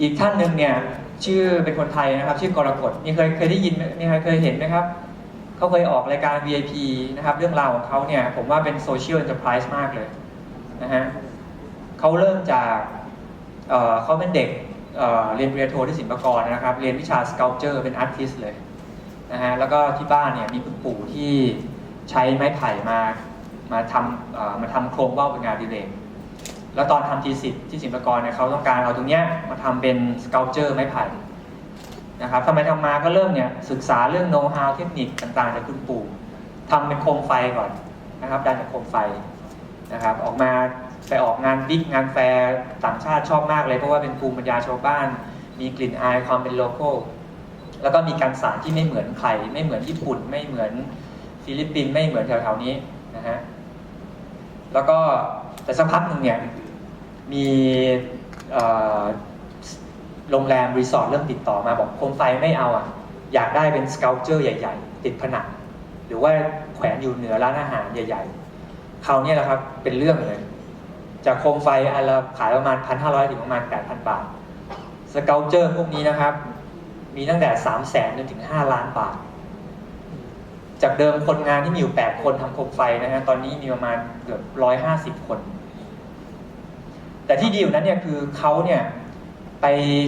อีกท่านหนึ่งเนี่ยชื่อเป็นคนไทยนะครับ ชื่อกรกฎนี่เคยเคยได้ยินไหมนี่เคยเห็นไหมครับเขาเคยออกรายการ VIP นะครับ เรื่องราวของเขาเนี่ยผมว่าเป็นโซเชียล n อน e r p r i s e มากเลยนะฮะเขาเริ่มจากเเขาเป็นเด็กเเรียนปริญญาโทที่ศิลปากรนะครับ เรียนวิชา sculpture เป็น artist เลยนะฮะแล้วก็ที่บ้านเนี่ยมีคุณปู่ที่ใช้ไม้ไผ่มามาทำมาทำโครงว่าวเป็นงานดิเรก แล้วตอนทำทีสิทธิ์ที่ศิลปากรเนี่ยเขาต้องการเอาตรงเนี้ยมาทำเป็นสเกลเจอร์ไม้ไผ่นะครับทำไปทำมาก็เริ่มเนี่ยศึกษาเรื่องโน้ตฮาวเทคนิคต่างๆจากคุณปู่ทำเป็นโคมไฟก่อนนะครับดันจากโคมไฟนะครับออกมาไปออกงานบิ๊กงานแฟร์ต่างชาติชอบมากเลย เพราะว่าเป็นภูมิปัญญาชาวบ้าน มีกลิ่นอายความเป็นโลโก้แล้วก็มีการสานที่ไม่เหมือนใครไม่เหมือนญี่ปุ่น ไม่เหมือนฟิลิปปินส์ไม่เหมือนแถวๆนี้นะฮะแล้วก็แต่สักพักหนึ่งเนี่ย มีโรงแรมรีสอร์ทเริ่มติดต่อมาบอกโคมไฟไม่เอาอะ อยากได้เป็นสเกลเจอร์ใหญ่ ๆ ติดผนังหรือว่าแขวนอยู่เหนือร้านอาหารใหญ่ ๆ คราวเนี้ยแหละครับเป็นเรื่องเลย จากโคมไฟอันละขายประมาณ 1,500 ถึงประมาณ 8,000 บาท สเกลเจอร์พวกนี้นะครับ มีตั้งแต่ 3 0 0แสนจนถึง 5 ล้านบาท จากเดิมคนงานที่มีอยู่ 8 คนทำโคมไฟนะฮะตอนนี้มีประมาณเกือบ 150 คน แต่ที่ดีอยู่านั้นเนี่ยคือเขาเนี่ยไป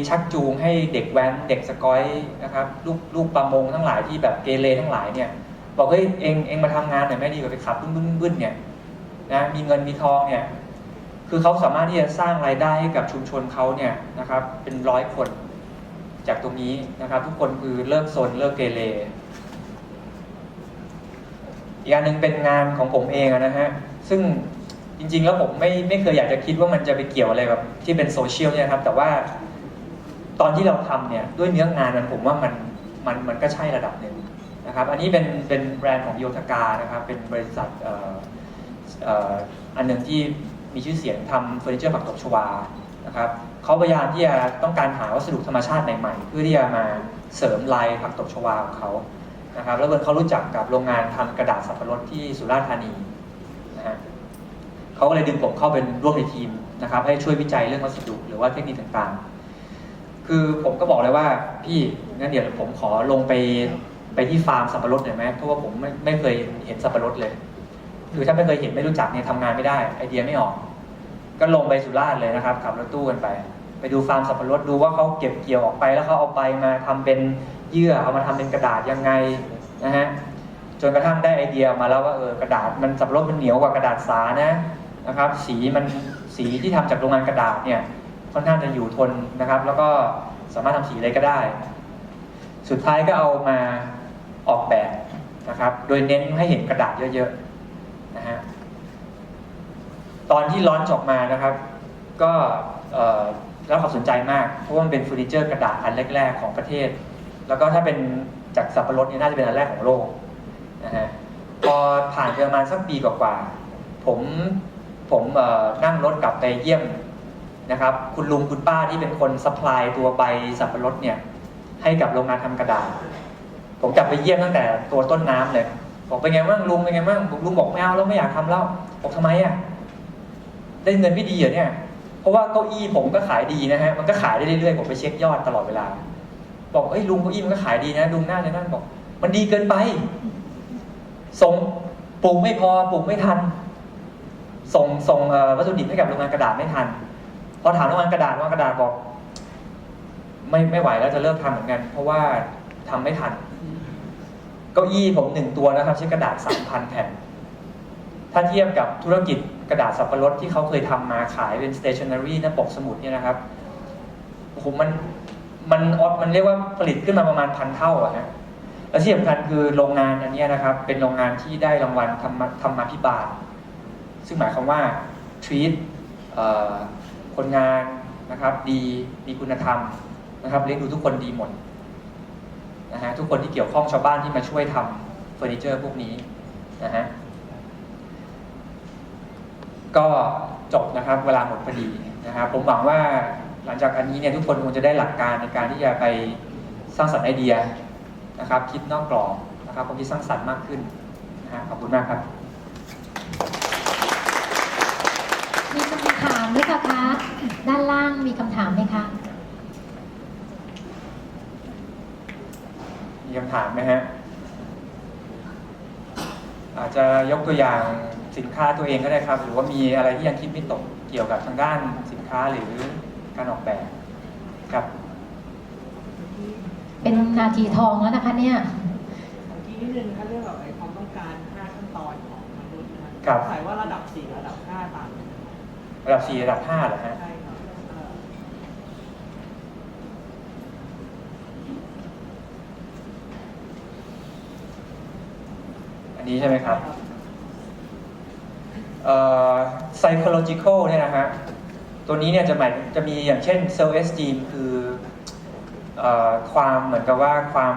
ชักจูงให้เด็กแว้นเด็กสกอยนะครับลูกลูกประมงทั้งหลายที่แบบเกเรทั้งหลายเนี่ยบอกเฮ้ยเองเองมาทำงานหน่อยไม่ดีกว่าไปขับบึ้นบึ้นบึ้นเนี่ยนะมีเงินมีทองเนี่ยคือเขาสามารถที่จะสร้างรายได้ให้กับชุมชนเขาเนี่ยนะครับเป็นร้อยคนจากตรงนี้นะครับ ทุกคนคือเลิกซนเลิกเกเรอีกอันหนึ่งเป็นงานของผมเองนะฮะซึ่ง จริง ๆ แล้วผมไม่ไม่เคยอยากจะคิดว่ามันจะไปเกี่ยวอะไรกับที่เป็นโซเชียลเนี่ยครับ แต่ว่าตอนที่เราทำเนี่ยด้วยเนื้องานมันผมว่ามันมันมันก็ใช่ระดับหนึ่งนะครับ อันนี้เป็นเป็นแบรนด์ของโยธกานะครับ เป็นบริษัทเอ่อเอ่ออันหนึ่งที่มีชื่อเสียงทำเฟอร์นิเจอร์ผักตบชวานะครับเขาพยายามที่จะต้องการหาวัสดุธรรมชาติใหม่ๆ เพื่อที่จะมาเสริมลายผักตบชวาของเขานะครับ แล้วเมื่อเขารู้จักกับโรงงานทำกระดาษสับปะรดที่สุราษฎร์ธานี เขาก็เลยดึงผมเข้าเป็นร่วมในทีมนะครับ ให้ช่วยวิจัยเรื่องวัสดุหรือว่าเทคนิคต่างๆ คือผมก็บอกเลยว่าพี่งั้นเดี๋ยวผมขอลงไปไปที่ฟาร์มสับปะรดหน่อยไหมเพราะว่าผมไม่ไม่เคยเห็นสับปะรดเลย คือถ้าไม่เคยเห็นไม่รู้จักเนี่ยทำงานไม่ได้ไอเดียไม่ออก ก็ลงไปสุราษฎร์เลยนะครับขับรถตู้กันไป ไปดูฟาร์มสับปะรดดูว่าเขาเก็บเกี่ยวออกไปแล้วเขาเอาไปมาทำเป็นเยื่อเอามาทำเป็นกระดาษยังไงนะฮะจนกระทั่งได้ไอเดียมาแล้วว่าเออกระดาษมันสับปะรดมันเหนียวกว่ากระดาษสานะ นะครับ สีมันสีที่ทำจากโรงงานกระดาษเนี่ยค่อนข้างจะอยู่ทนนะครับ แล้วก็สามารถทำสีอะไรก็ได้ สุดท้ายก็เอามาออกแบบนะครับ โดยเน้นให้เห็นกระดาษเยอะๆนะฮะตอนที่ร้อนจออกมานะครับ ก็รับความสนใจมากเพราะว่ามันเป็นเฟอร์นิเจอร์กระดาษอันแรกๆของประเทศ แล้วก็ถ้าเป็นจากสับปะรดเนี่ยน่าจะเป็นอันแรกของโลกนะฮะพอผ่านไปประมาณสักปีกว่าๆผม ผมนั่งรถกลับไปเยี่ยมนะครับ คุณลุงคุณป้าที่เป็นคนสป라이ตัวใบสับปะรดเนี่ย ให้กับโรงงานทำกระดาษ ผมกลับไปเยี่ยมตั้งแต่ตัวต้นน้ำเลยบอกเป็นไงบ้างลุงเป็นไงบ้างลุงบอกไม่เอาแล้วไม่อยากทำแล้วบอกทำไมอะได้เงินไม่ดีเหรอเนี่ย เพราะว่าเก้าอี้ผมก็ขายดีนะฮะมันก็ขายได้เรื่อยๆผมไปเช็คยอดตลอดเวลา บอกเอ้ยลุงเก้าอี้มันก็ขายดีนะลุงหน้าเลยนั่นบอก มันดีเกินไปส่งปลูกไม่พอปลูกไม่ทัน ส่งส่งวัตถุดิบให้กับโรงงานกระดาษไม่ทัน พอถามโรงงานกระดาษโรงงานกระดาษบอก ไม่ไม่ไหวแล้วจะเลิกทำเหมือนกัน เพราะว่าทำไม่ทัน เก้าอี้ผมหนึ่งตัวนะครับ ใช้กระดาษสามพันแผ่น ถ้าเทียบกับธุรกิจกระดาษสับปะรดที่เขาเคยทำมาขายเป็น stationery หน้าปกสมุดเนี่ยนะครับโอ้โหมันมันออมันเรียกว่าผลิตขึ้นมาประมาณพันเท่าอะฮะและที่สำคัญคือโรงงานอันนี้นะครับ เป็นโรงงานที่ได้รางวัลธรรมธรรมาภิบาล ซึ่งหมายความว่า treat คนงานนะครับดีมีคุณธรรมนะครับเลี้ยงดูทุกคนดีหมดนะฮะทุกคนที่เกี่ยวข้องชาวบ้านที่มาช่วยทำเฟอร์นิเจอร์พวกนี้นะฮะก็จบนะครับเวลาหมดพอดีนะครับผมหวังว่าหลังจากอันนี้เนี่ยทุกคนคงจะได้หลักการในการที่จะไปสร้างสรรค์ไอเดียนะครับ คิดนอกกรอบนะครับความคิดสร้างสรรค์มากขึ้นนะฮะขอบคุณมากครับ ไหมคะคะ ด้านล่างมีคำถามไหมคะ มีคำถามไหมฮะ อาจจะยกตัวอย่างสินค้าตัวเองก็ได้ครับ หรือว่ามีอะไรที่ยังคิดไม่ตกเกี่ยวกับทางด้านสินค้าหรือการออกแบบครับ เป็นนาทีทองแล้วนะคะเนี่ยทีนิดนึงก็เรื่องแบบไอ้ความต้องการ5ขั้นตอนของมนุษย์นะครับสายว่าระดับ4ระดับ5ต่าง ระดับ4ระดับ5เหรอฮะ ใช่ครับเอ่ออันนี้ใช่ไหมครับ เอ่อ psychological เนี่ยนะฮะ ตัวนี้เนี่ยจะหมายจะมีอย่างเช่น self esteem คือเอ่อความเหมือนกับว่าความ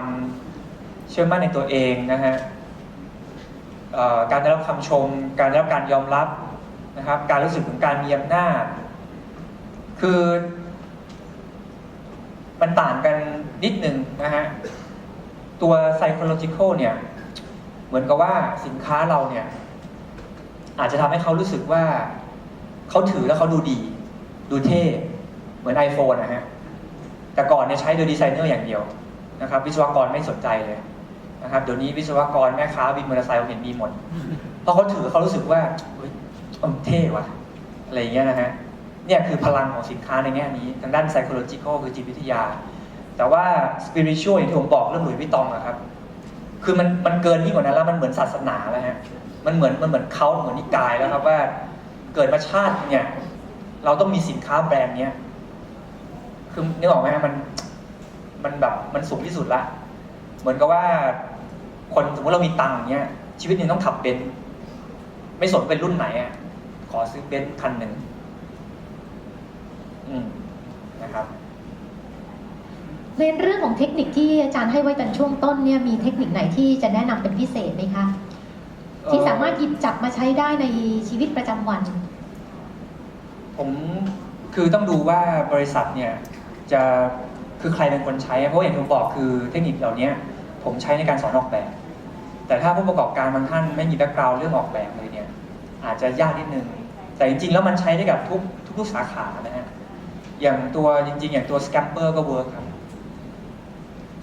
เชื่อมั่นในตัวเองนะฮะเอ่อการได้รับคำชม การได้รับการยอมรับ นะครับ การรู้สึกถึงการมีอำนาจ คือ มันต่างกันนิดหนึ่งนะฮะ ตัว psychological เนี่ย เหมือนกับว่าสินค้าเราเนี่ย อาจจะทำให้เขารู้สึกว่า เขาถือแล้วเขาดูดี ดูเท่ เหมือน iPhone นะฮะ แต่ก่อนเนี่ยใช้โดยดีไซเนอร์อย่างเดียวนะครับ วิศวกรไม่สนใจเลยนะครับเดี๋ยวนี้วิศวกรแม่ค้าวินมอเตอร์ไซค์เห็นมีหมดเพราะเขาถือเขารู้สึกว่า เฮ้ยมันเท่ว่ะ อะไรอย่างเงี้ยนะฮะ เนี่ยคือพลังของสินค้าในแง่นี้ทางด้าน psychological คือจิตวิทยา แต่ว่า spiritual อย่างที่ผมบอกเรื่องหลุยส์วิตองอะครับ คือมันมันเกินยิ่งกว่านั้นแล้วมันเหมือนศาสนาแล้วฮะ มันเหมือนมันเหมือนเขาเหมือนนิกายแล้วครับว่าเกิดมาชาติเนี่ยเราต้องมีสินค้าแบรนด์เนี้ยคือนึกออกไหมมันมันแบบมันสูงที่สุดละ เหมือนกับว่า คนสมมติเรามีตังค์เงี้ยชีวิตหนึงต้องขับเบนไม่สนเป็นรุ่นไหนอะ อซื้อเบนซ์คันหนึ่งอืมนะครับ ในเรื่องของเทคนิคที่อาจารย์ให้ไว้ตอนช่วงต้นเนี่ยมีเทคนิคไหนที่จะแนะนำเป็นพิเศษไหมคะ ที่สามารถหยิบจับมาใช้ได้ในชีวิตประจำวัน ผมคือต้องดูว่าบริษัทเนี่ยจะคือใครเป็นคนใช้ เพราะอย่างที่ผมบอกคือเทคนิคเหล่านี้ผมใช้ในการสอนออกแบบ แต่ถ้าผู้ประกอบการบางท่านไม่มีแบ็กกราวด์เรื่องออกแบบเลยเนี่ยอาจจะยากนิดนึง แต่จริงๆ แล้วมันใช้ได้กับทุกทุกๆสาขานะฮะอย่างตัวจริง ๆ อย่างตัวสแกมเปอร์ก็เวิร์คครับ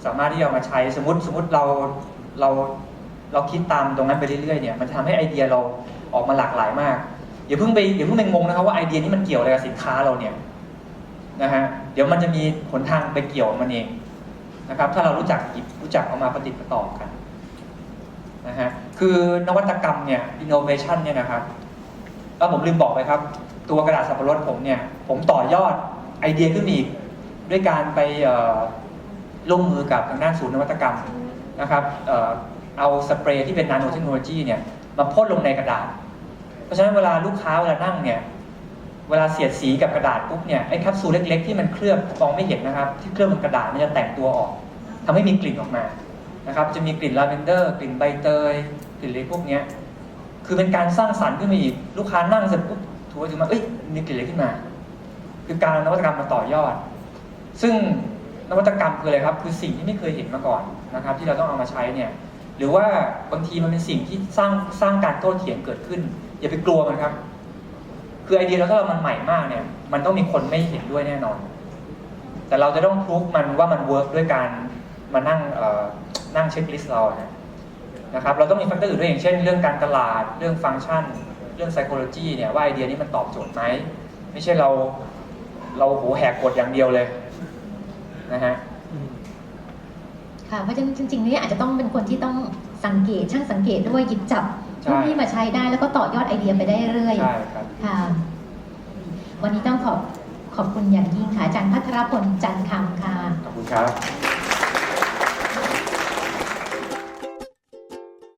สามารถที่จะมาใช้สมมติสมมติเราเราเราคิดตามตรงนั้นไปเรื่อยๆเนี่ยมันจะทำให้ไอเดียเราออกมาหลากหลายมากอย่าเพิ่งไปอย่าเพิ่งไปงงนะครับว่าไอเดียนี้มันเกี่ยวอะไรกับสินค้าเราเนี่ยนะฮะเดี๋ยวมันจะมีหนทางไปเกี่ยวมันเองนะครับ ถ้าเรารู้จักหยิบรู้จักเอามาปฏิดประต่อกันนะฮะคือนวัตกรรมเนี่ย innovation เนี่ยนะครับ แล้วผมลืมบอกไปครับ ตัวกระดาษสับปะรดผมเนี่ย ผมต่อยอดไอเดียขึ้นมาอีก ด้วยการไปร่วมมือกับทางด้านศูนย์นวัตกรรมนะครับเอาสเปรย์ที่เป็นนาโนเทคโนโลยีเนี่ยมาพ่นลงในกระดาษ เพราะฉะนั้นเวลาลูกค้าเวลานั่งเนี่ยเวลาเสียดสีกับกระดาษปุ๊บเนี่ยไอ้แคปซูลเล็ก ๆ ที่มันเคลือบมองไม่เห็นนะครับ ที่เคลือบบนกระดาษมันจะแตกตัวออกทำให้มีกลิ่นออกมานะครับจะมีกลิ่นลาเวนเดอร์ กลิ่นใบเตยกลิ่นอะไรพวกเนี้ย คือเป็นการสร้างสรรค์ขึ้นมาอีก ลูกค้านั่งเสร็จปุ๊บถูไปถูมาเอ้ยมีกลิ่นอะไรขึ้นมา คือการนวัตกรรมมาต่อยอด ซึ่งนวัตกรรมคืออะไรครับ คือสิ่งที่ไม่เคยเห็นมาก่อนนะครับ ที่เราต้องเอามาใช้เนี่ย หรือว่าบางทีมันเป็นสิ่งที่สร้างสร้างการโต้เถียงเกิดขึ้น อย่าไปกลัวมันครับ คือไอเดียเราถ้าเรามันใหม่มากเนี่ย มันต้องมีคนไม่เห็นด้วยแน่นอน แต่เราจะต้องพรูฟมันว่ามันเวิร์กด้วยการมานั่งเอ่อนั่งเช็คลิสต์เรานะ นะครับเราต้องมีแฟกเตอร์อื่นด้วยอย่างเช่น เรื่องการตลาดเรื่องฟังก์ชัน เรื่อง psychology เนี่ยว่าไอเดียนี้มันตอบโจทย์ไหมไม่ใช่เราเราโหแหกกฎอย่างเดียวเลยนะฮะค่ะเพราะฉะนั้นจริงๆเนี่ยอาจจะต้องเป็นคนที่ต้องสังเกตช่างสังเกตด้วยหยิบจับใช่พวกนี้มาใช้ได้แล้วก็ต่อยอดไอเดียไปได้เรื่อยใช่ครับค่ะ วันนี้ต้องขอบขอบคุณอย่างยิ่งค่ะอาจารย์พัทรพลจันทร์คำค่ะขอบคุณครับ